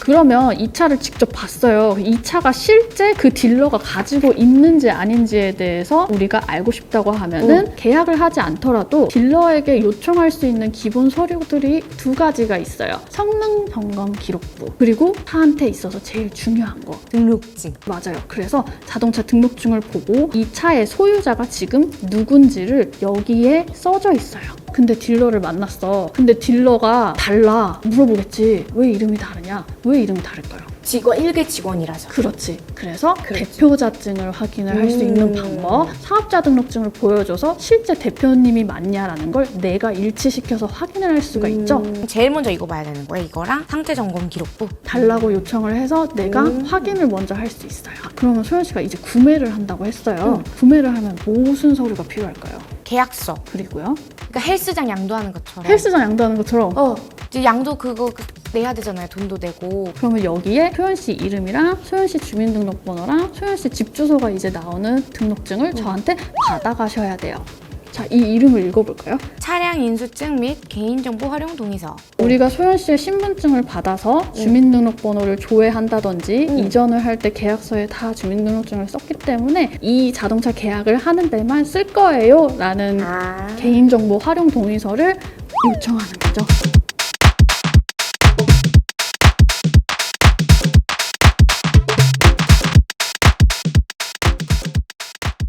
그러면 이 차를 직접 봤어요. 이 차가 실제 그 딜러가 가지고 있는지 아닌지에 대해서 우리가 알고 싶다고 하면은 계약을 하지 않더라도 딜러에게 요청할 수 있는 기본 서류들이 두 가지가 있어요. 성능 점검 기록부 그리고 차한테 있어서 제일 중요한 거 등록증. 맞아요. 그래서 자동차 등록증을 보고 이 차의 소유자가 지금 누군지를 여기에 써져 있어요. 근데 딜러를 만났어. 근데 딜러가 달라. 물어보겠지. 왜 이름이 다르냐? 왜 이름이 다를까요? 직원 일개 직원이라서. 그렇지. 그래서 그렇지. 대표자증을 확인을 할수 음. 있는 방법, 사업자 등록증을 보여줘서 실제 대표님이 맞냐라는 걸 내가 일치시켜서 확인을 할 수가 있죠. 음, 제일 먼저 이거 봐야 되는 거예요. 이거랑 상태 점검 기록부. 달라고 요청을 해서 내가 음. 확인을 먼저 할 수 있어요. 아, 그러면 소연 씨가 이제 구매를 한다고 했어요. 구매를 하면 무슨 서류가 필요할까요? 계약서. 그리고요. 그러니까 헬스장 양도하는 것처럼. 헬스장 양도하는 것처럼 어, 이제 양도 그거 그- 내야 되잖아요. 돈도 내고. 그러면 여기에 소연 씨 이름이랑 소연 씨 주민등록번호랑 소연 씨 집 주소가 이제 나오는 등록증을 저한테 받아가셔야 돼요. 자, 이 이름을 읽어볼까요? 차량 인수증 및 개인정보 활용 동의서. 우리가 소연 씨의 신분증을 받아서 주민등록번호를 조회한다든지 음. 이전을 할 때 계약서에 다 주민등록증을 썼기 때문에 이 자동차 계약을 하는 데만 쓸 거예요 라는 아. 개인정보 활용 동의서를 요청하는 거죠.